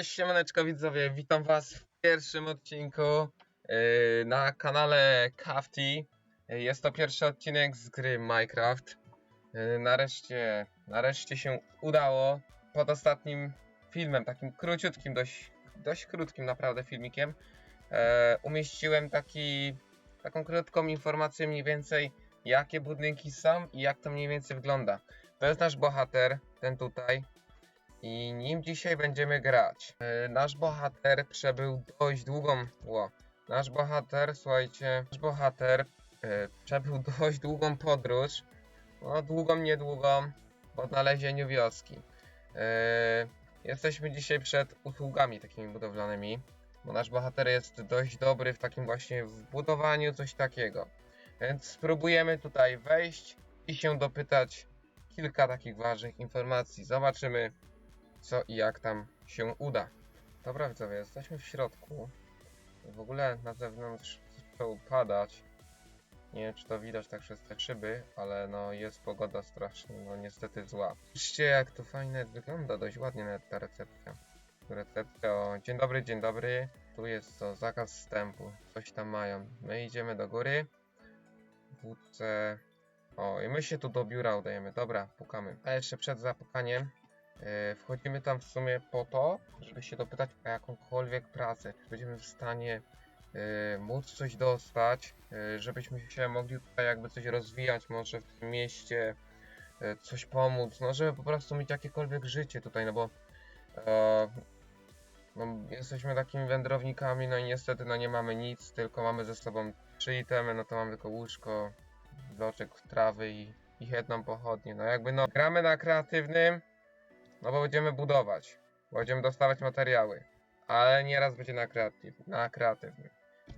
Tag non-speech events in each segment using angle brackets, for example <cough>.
Cześć siemaneczko widzowie, witam was w pierwszym odcinku yy, na kanale Crafty. Yy, Jest to pierwszy odcinek z gry Minecraft. Yy, Nareszcie, nareszcie się udało. Pod ostatnim filmem, takim króciutkim, dość, dość krótkim naprawdę filmikiem, e, umieściłem taki, taką krótką informację mniej więcej jakie budynki są i jak to mniej więcej wygląda. To jest nasz bohater, ten tutaj. I nim dzisiaj będziemy grać. E, Nasz bohater przebył dość długą. Ło. Nasz bohater, słuchajcie, nasz bohater e, przebył <laughs> dość długą podróż. No, długą, niedługą, w odnalezieniu wioski. E, Jesteśmy dzisiaj przed usługami takimi budowlanymi, bo nasz bohater jest dość dobry w takim właśnie w budowaniu, coś takiego. Więc spróbujemy tutaj wejść i się dopytać kilka takich ważnych informacji. Zobaczymy, co i jak tam się uda. Dobra widzowie, jesteśmy w środku. W ogóle na zewnątrz zaczęło padać. Nie wiem czy to widać tak przez te szyby, ale no jest pogoda strasznie, no niestety zła. Patrzcie jak to fajnie wygląda, dość ładnie nawet ta recepcja. Recepcja, o dzień dobry, dzień dobry. Tu jest to zakaz wstępu, coś tam mają. My idziemy do góry. WC... O, i my się tu do biura udajemy. Dobra, pukamy. A jeszcze przed zapukaniem Wchodzimy tam w sumie po to, żeby się dopytać o jakąkolwiek pracę. Czy będziemy w stanie e, móc coś dostać, e, żebyśmy się mogli tutaj jakby coś rozwijać, może w tym mieście e, coś pomóc, no żeby po prostu mieć jakiekolwiek życie tutaj, no bo e, no, jesteśmy takimi wędrownikami, no i niestety no nie mamy nic, tylko mamy ze sobą trzy itemy, no to mamy tylko łóżko, bloczek trawy i, i jedną pochodnię. No jakby no gramy na kreatywnym, no bo będziemy budować. Będziemy dostawać materiały. Ale nieraz będzie na, kreatyw na kreatywnym.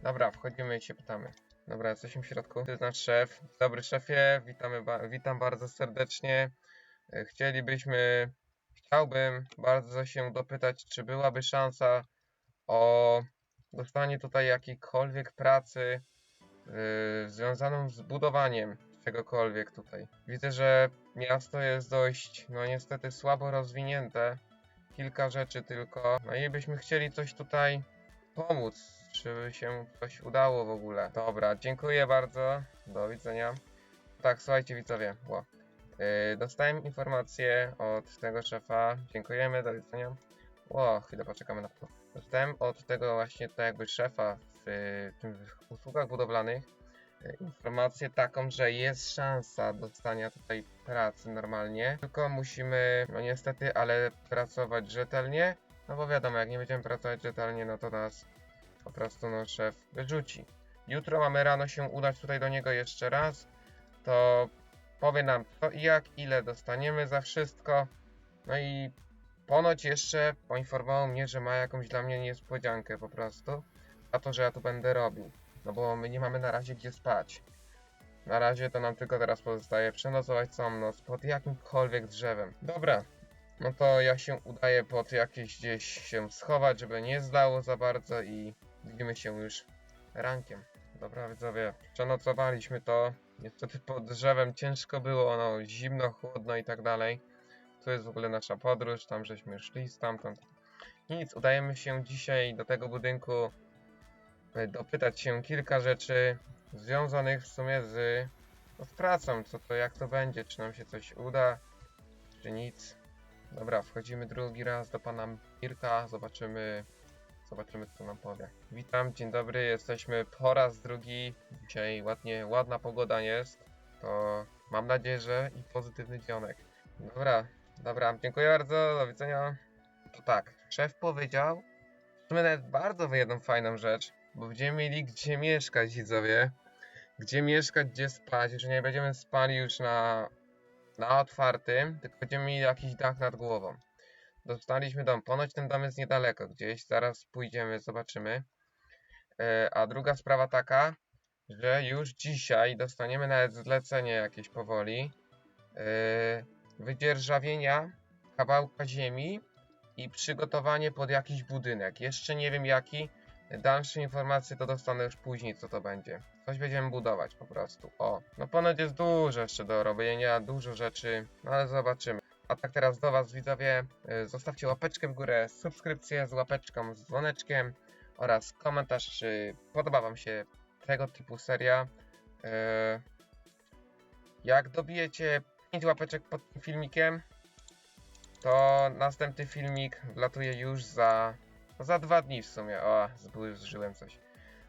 Dobra, wchodzimy i się pytamy. Dobra, jesteśmy w środku. To jest nasz szef. Dobry szefie, witamy ba witam bardzo serdecznie. E, Chcielibyśmy, chciałbym bardzo się dopytać, czy byłaby szansa o dostanie tutaj jakiejkolwiek pracy yy, związaną z budowaniem czegokolwiek tutaj. Widzę, że miasto jest dość, no niestety słabo rozwinięte. Kilka rzeczy tylko. No i byśmy chcieli coś tutaj pomóc, żeby się coś udało w ogóle. Dobra, dziękuję bardzo. Do widzenia. Tak, słuchajcie widzowie. Ło. Yy, dostałem informację od tego szefa. Dziękujemy, do widzenia. Ło, chwilę poczekamy na to. Dostałem od tego właśnie to jakby szefa w y, tych usługach budowlanych informację taką, że jest szansa dostania tutaj pracy normalnie, tylko musimy, no niestety, ale pracować rzetelnie, no bo wiadomo, jak nie będziemy pracować rzetelnie, no to nas po prostu no szef wyrzuci. Jutro mamy rano się udać tutaj do niego jeszcze raz, to powie nam co i jak, ile dostaniemy za wszystko, no i ponoć jeszcze poinformował mnie, że ma jakąś dla mnie niespodziankę po prostu, za to, że ja tu będę robił. No bo my nie mamy na razie gdzie spać. Na razie to nam tylko teraz pozostaje przenocować całą noc pod jakimkolwiek drzewem. Dobra, no to ja się udaję pod jakieś gdzieś się schować, żeby nie zdało za bardzo i widzimy się już rankiem. Dobra widzowie, przenocowaliśmy to. Niestety pod drzewem ciężko było, no zimno, chłodno i tak dalej. Tu jest w ogóle nasza podróż, tam żeśmy szli stamtąd. Nic, udajemy się dzisiaj do tego budynku dopytać się kilka rzeczy związanych w sumie z, no, z pracą, co to, jak to będzie, czy nam się coś uda, czy nic. Dobra, wchodzimy drugi raz do pana Mirka, zobaczymy, zobaczymy co nam powie. Witam, dzień dobry, jesteśmy po raz drugi, dzisiaj ładnie, ładna pogoda jest, to mam nadzieję, że i pozytywny dzionek. Dobra, dobra, dziękuję bardzo, do widzenia. To tak, szef powiedział, w sumie nawet bardzo jedną fajną rzecz, bo będziemy mieli gdzie mieszkać, widzowie. Gdzie mieszkać, gdzie spać, że nie będziemy spali już na, na otwartym, tylko będziemy mieli jakiś dach nad głową. Dostaliśmy dom, ponoć ten dom jest niedaleko gdzieś, zaraz pójdziemy, zobaczymy. E, a druga sprawa taka, że już dzisiaj dostaniemy nawet zlecenie jakieś powoli. E, wydzierżawienia kawałka ziemi i przygotowanie pod jakiś budynek. Jeszcze nie wiem jaki. Dalsze informacje to dostanę już później, co to będzie. Coś będziemy budować po prostu. O, no ponoć jest dużo jeszcze do robienia, dużo rzeczy, no ale zobaczymy. A tak teraz do Was widzowie, y, zostawcie łapeczkę w górę, subskrypcję z łapeczką, z dzwoneczkiem oraz komentarz, czy podoba Wam się tego typu seria. Y, Jak dobijecie 5 łapeczek pod tym filmikiem, to następny filmik wlatuje już za, za dwa dni w sumie. O, zburzyłem coś.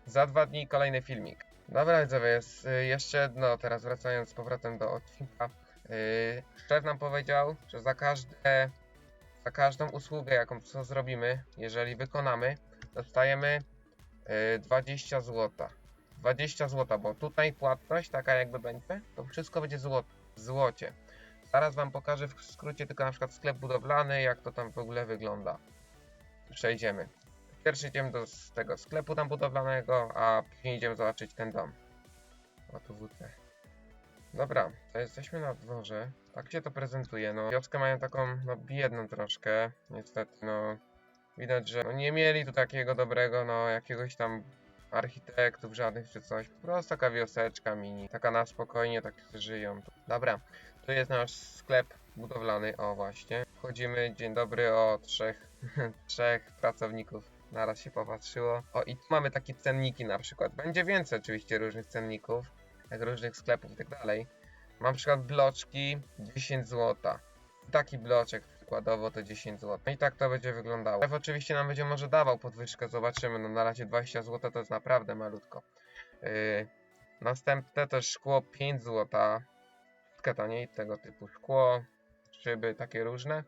Za dwa dni kolejny filmik. Dobra, widzowie, jest y, jeszcze jedno, teraz wracając z powrotem do odcinka. Yy, szef nam powiedział, że za każde, za każdą usługę, jaką co zrobimy, jeżeli wykonamy, dostajemy yy, 20 zł. 20 zł, bo tutaj płatność taka jakby będzie, to wszystko będzie zło, w złocie. Zaraz wam pokażę w skrócie tylko na przykład sklep budowlany, jak to tam w ogóle wygląda. Przejdziemy. Pierwszy idziemy do tego sklepu tam budowlanego, a później idziemy zobaczyć ten dom. O tu WC. Dobra, to jesteśmy na dworze. Tak się to prezentuje. No, wioskę mają taką, no, biedną troszkę. Niestety, no. Widać, że no, nie mieli tu takiego dobrego, no, jakiegoś tam architektów żadnych czy coś. Po prostu taka wioseczka mini. Taka na spokojnie, tak żyją. Dobra, tu jest nasz sklep budowlany. O, właśnie. Wchodzimy, dzień dobry, o trzech, <laughs> trzech pracowników. Naraz się popatrzyło. O, i tu mamy takie cenniki na przykład. Będzie więcej oczywiście różnych cenników jak różnych sklepów i tak dalej. Mam na przykład bloczki 10 zł. Taki bloczek przykładowo to 10 zł. No i tak to będzie wyglądało. Szef oczywiście nam będzie może dawał podwyżkę, zobaczymy. No na razie 20 zł to jest naprawdę malutko. Yy, następne to szkło 5 zł. Troszkę taniej tego typu szkło, szyby takie różne.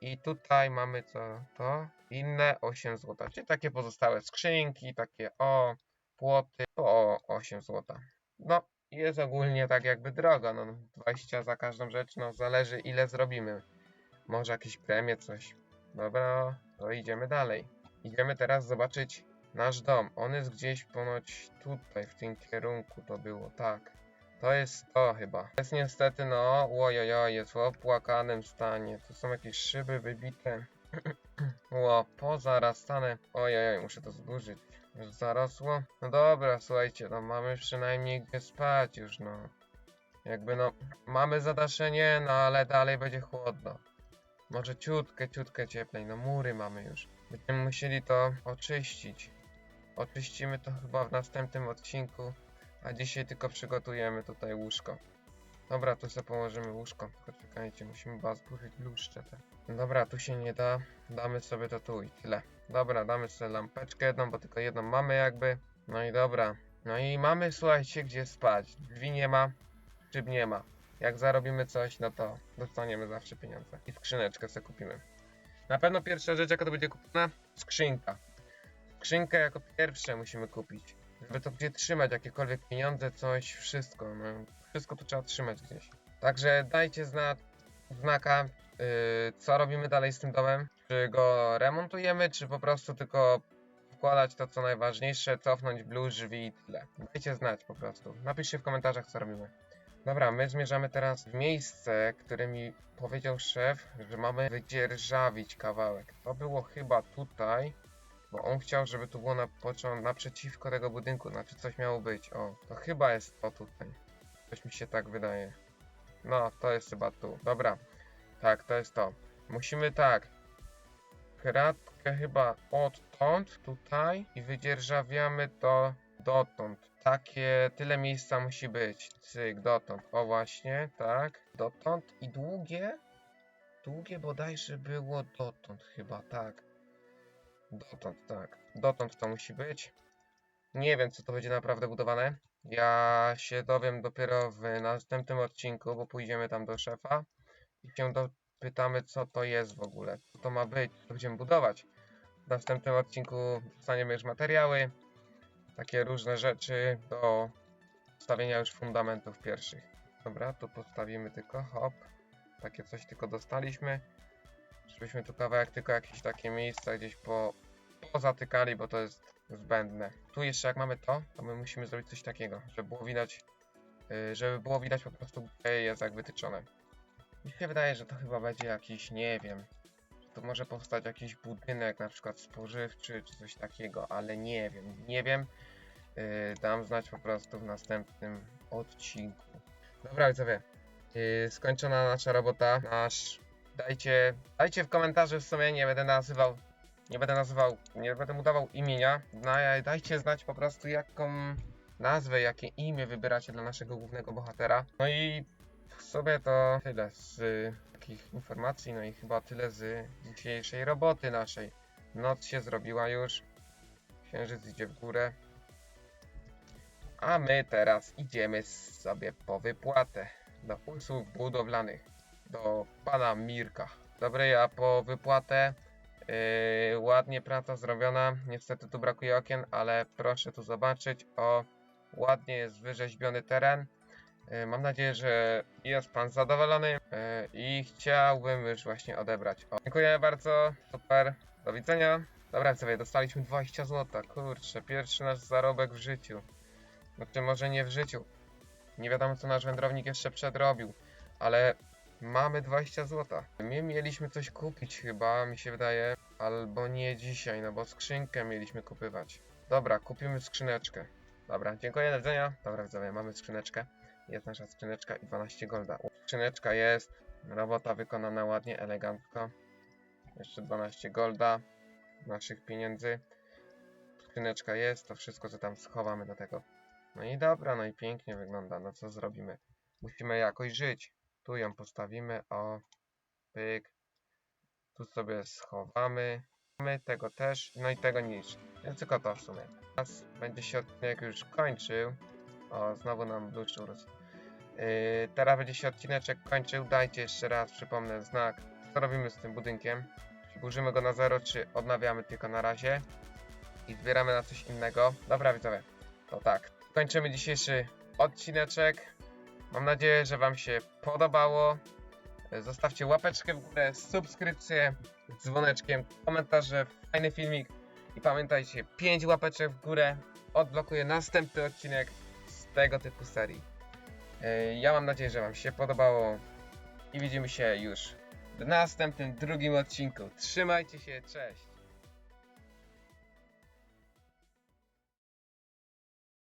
I tutaj mamy co to? Inne 8 zł. Czyli takie pozostałe skrzynki, takie o, płoty po 8 zł. No, jest ogólnie tak jakby drogo, no 20 za każdą rzecz, no zależy ile zrobimy. Może jakieś premie, coś. Dobra, to idziemy dalej. Idziemy teraz zobaczyć nasz dom. On jest gdzieś ponoć tutaj, w tym kierunku to było, tak. To jest to chyba. Jest niestety, no, łojojo, jest w opłakanym stanie. Tu są jakieś szyby wybite. <clears throat> Ło, pozarastane. Ojej, muszę to zburzyć. Już zarosło? No dobra, słuchajcie, no mamy przynajmniej gdzie spać już, no. Jakby no, mamy zadaszenie, no ale dalej będzie chłodno. Może ciutkę, ciutkę cieplej, no mury mamy już. Będziemy musieli to oczyścić. Oczyścimy to chyba w następnym odcinku, a dzisiaj tylko przygotujemy tutaj łóżko. Dobra, tu sobie położymy łóżko. Tylko czekajcie, musimy chyba zburzyć bluszcze te. Dobra, tu się nie da. Damy sobie to tu i tyle. Dobra, damy sobie lampeczkę jedną, bo tylko jedną mamy jakby. No i dobra. No i mamy, słuchajcie, gdzie spać. Drzwi nie ma, szyb nie ma. Jak zarobimy coś, no to dostaniemy zawsze pieniądze. I skrzyneczkę sobie kupimy. Na pewno pierwsza rzecz, jaka to będzie kupiona, skrzynka. Skrzynkę jako pierwsze musimy kupić. Żeby to gdzie trzymać, jakiekolwiek pieniądze, coś, wszystko. No, wszystko to trzeba trzymać gdzieś. Także dajcie zna znaka, yy, co robimy dalej z tym domem. Czy go remontujemy, czy po prostu tylko wkładać to, co najważniejsze, cofnąć blues, drzwi i tyle. Dajcie znać po prostu. Napiszcie w komentarzach, co robimy. Dobra, my zmierzamy teraz w miejsce, które mi powiedział szef, że mamy wydzierżawić kawałek. To było chyba tutaj, bo on chciał, żeby tu było na począ- naprzeciwko tego budynku, znaczy coś miało być. O, to chyba jest to tutaj. Coś mi się tak wydaje. No, to jest chyba tu. Dobra, tak, to jest to. Musimy tak. Kratkę chyba odtąd, tutaj i wydzierżawiamy to dotąd. Takie, tyle miejsca musi być. Cyk, dotąd. O właśnie, tak. Dotąd i długie. Długie bodajże było dotąd chyba, tak. Dotąd, tak. Dotąd to musi być. Nie wiem, co to będzie naprawdę budowane. Ja się dowiem dopiero w następnym odcinku, bo pójdziemy tam do szefa i się dopytamy, co to jest w ogóle. Co to ma być, co będziemy budować. W następnym odcinku dostaniemy już materiały, takie różne rzeczy do stawienia już fundamentów pierwszych. Dobra, tu postawimy tylko, hop. Takie coś tylko dostaliśmy. Żebyśmy tu kawałek tylko jakieś takie miejsca gdzieś po, pozatykali, bo to jest zbędne. Tu jeszcze jak mamy to, to my musimy zrobić coś takiego, żeby było widać, yy, żeby było widać po prostu gdzie jest jak wytyczone. Mi się wydaje, że to chyba będzie jakiś, nie wiem, to może powstać jakiś budynek, na przykład spożywczy czy coś takiego, ale nie wiem, nie wiem. Yy, dam znać po prostu w następnym odcinku. Dobra widzowie, yy, skończona nasza robota, nasz Dajcie, dajcie w komentarzu w sumie, nie będę nazywał, nie będę nazywał, nie będę mu dawał imienia. Daj- Dajcie znać po prostu jaką nazwę, jakie imię wybieracie dla naszego głównego bohatera. No i w sumie to tyle z takich informacji, no i chyba tyle z dzisiejszej roboty naszej. Noc się zrobiła już, księżyc idzie w górę. A my teraz idziemy sobie po wypłatę do usług budowlanych do pana Mirka. Dobry, ja po wypłatę. Yy, ładnie praca zrobiona. Niestety tu brakuje okien, ale proszę tu zobaczyć. O, ładnie jest wyrzeźbiony teren. Yy, mam nadzieję, że jest pan zadowolony yy, i chciałbym już właśnie odebrać. O, dziękuję bardzo, super, do widzenia. Dobra, sobie dostaliśmy 20 zł. Kurczę, pierwszy nasz zarobek w życiu. Znaczy, może nie w życiu. Nie wiadomo, co nasz wędrownik jeszcze przedrobił, ale mamy 20 zł. My mieliśmy coś kupić chyba, mi się wydaje, albo nie dzisiaj, no bo skrzynkę mieliśmy kupywać. Dobra, kupimy skrzyneczkę. Dobra, dziękuję, do widzenia. Dobra, widzowie, mamy skrzyneczkę. Jest nasza skrzyneczka i 12 golda. Skrzyneczka jest, robota wykonana ładnie, elegancko. Jeszcze 12 golda naszych pieniędzy. Skrzyneczka jest, to wszystko co tam schowamy do tego. No i dobra, no i pięknie wygląda, no co zrobimy? Musimy jakoś żyć. Tu ją postawimy, o, pyk. Tu sobie schowamy. My tego też, no i tego nic. Więc tylko to w sumie. Teraz będzie się odcinek już kończył. O, znowu nam bluszcz urósł. Yy, teraz będzie się odcineczek kończył. Dajcie jeszcze raz, przypomnę, znak. Co robimy z tym budynkiem? Burzymy go na zero, czy odnawiamy tylko na razie? I zbieramy na coś innego. Dobra, widzowie. To tak, kończymy dzisiejszy odcineczek. Mam nadzieję, że Wam się podobało. Zostawcie łapeczkę w górę, subskrypcję dzwoneczkiem, komentarze, fajny filmik. I pamiętajcie, 5 łapeczek w górę odblokuje następny odcinek tego typu serii. Yy, Ja mam nadzieję, że Wam się podobało i widzimy się już w następnym, drugim odcinku. Trzymajcie się, cześć!